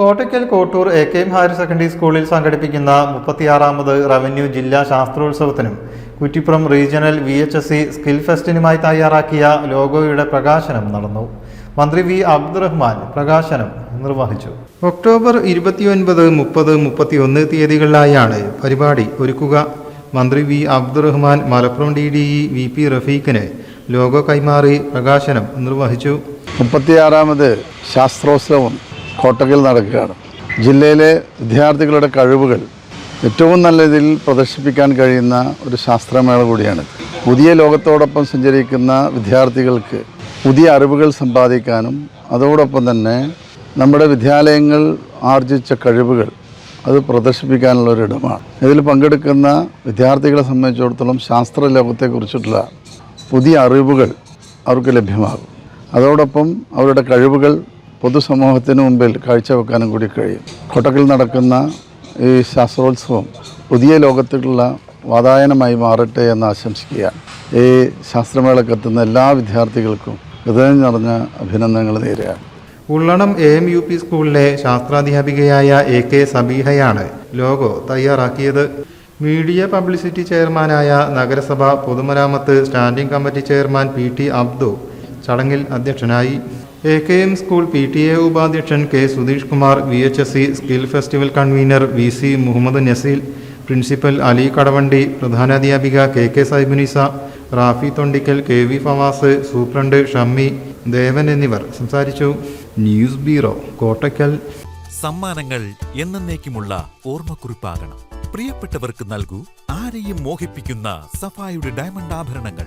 Kottakkal Kottur A K M higher secondary സ്കൂളിൽ സംഘടിപ്പിക്കുന്ന മുപ്പത്തിയാറാമത് റവന്യൂ ജില്ലാ ശാസ്ത്രോത്സവത്തിനും Kuttippuram regional V H S C skill ഫെസ്റ്റിനുമായി തയ്യാറാക്കിയ ലോഗോയുടെ പ്രകാശനം നടന്നു. മന്ത്രി വി അബ്ദുറഹ്മാൻ പ്രകാശനം നിർവഹിച്ചു. ഒക്ടോബർ ഇരുപത്തിയൊൻപത് മുപ്പത് മുപ്പത്തിയൊന്ന് തീയതികളിലായാണ് പരിപാടി ഒരുക്കുക. മന്ത്രി V Abdurahman Malappuram D D E V P റഫീഖിന് logo കൈമാറി പ്രകാശനം നിർവഹിച്ചു. മുപ്പത്തിയാറാമത് ശാസ്ത്രോത്സവം കോട്ടക്കൽ നടക്കുകയാണ്. ജില്ലയിലെ വിദ്യാർത്ഥികളുടെ കഴിവുകൾ ഏറ്റവും നല്ല രീതിയിൽ പ്രദർശിപ്പിക്കാൻ കഴിയുന്ന ഒരു ശാസ്ത്രമേള കൂടിയാണ്. പുതിയ ലോകത്തോടൊപ്പം സഞ്ചരിക്കുന്ന വിദ്യാർത്ഥികൾക്ക് പുതിയ അറിവുകൾ സമ്പാദിക്കാനും അതോടൊപ്പം തന്നെ നമ്മുടെ വിദ്യാലയങ്ങൾ ആർജിച്ച കഴിവുകൾ അത് പ്രദർശിപ്പിക്കാനുള്ള ഒരു ഇടമാണ്. ഇതിൽ പങ്കെടുക്കുന്ന വിദ്യാർത്ഥികളെ സംബന്ധിച്ചിടത്തോളം ശാസ്ത്ര ലോകത്തെക്കുറിച്ചിട്ടുള്ള പുതിയ അറിവുകൾ അവർക്ക് ലഭ്യമാകും. അതോടൊപ്പം അവരുടെ കഴിവുകൾ പൊതുസമൂഹത്തിന് മുമ്പിൽ കാഴ്ചവെക്കാനും കൂടി കഴിയും. കൊട്ടക്കിൽ നടക്കുന്ന ഈ ശാസ്ത്രോത്സവം പുതിയ ലോകത്തിലുള്ള വാതായനമായി മാറട്ടെ എന്ന് ആശംസിക്കുകയാണ്. ഈ ശാസ്ത്രമേളക്ക് എത്തുന്ന എല്ലാ വിദ്യാർത്ഥികൾക്കും ഹൃദയം നിറഞ്ഞ അഭിനന്ദനങ്ങൾ നേരുകയാണ്. Ullanam A M U P സ്കൂളിലെ ശാസ്ത്രാധ്യാപികയായ എ കെ സബീഹയാണ് ലോഗോ തയ്യാറാക്കിയത്. മീഡിയ പബ്ലിസിറ്റി ചെയർമാനായ നഗരസഭ പൊതുമരാമത്ത് standing committee chairman P T Abdu ചടങ്ങിൽ അധ്യക്ഷനായി. A K M school P T A ഉപാധ്യക്ഷൻ K Sudheesh Kumar V H S C skill festival convener V C Muhammad Naseel principal Ali Kadavandi പ്രധാനാധ്യാപിക K K Saibunisa Rafi Thondikkal K V Fawaz superintendent Shammi Devan എന്നിവർ സംസാരിച്ചു. News bureau Kottakkal സമ്മാനങ്ങൾ എന്നേക്കുമുള്ള ഓർമ്മക്കുറിപ്പാകണം. പ്രിയപ്പെട്ടവർക്ക് നൽകൂ ആരെയും മോഹിപ്പിക്കുന്ന സഫായുടെ diamond ആഭരണങ്ങൾ.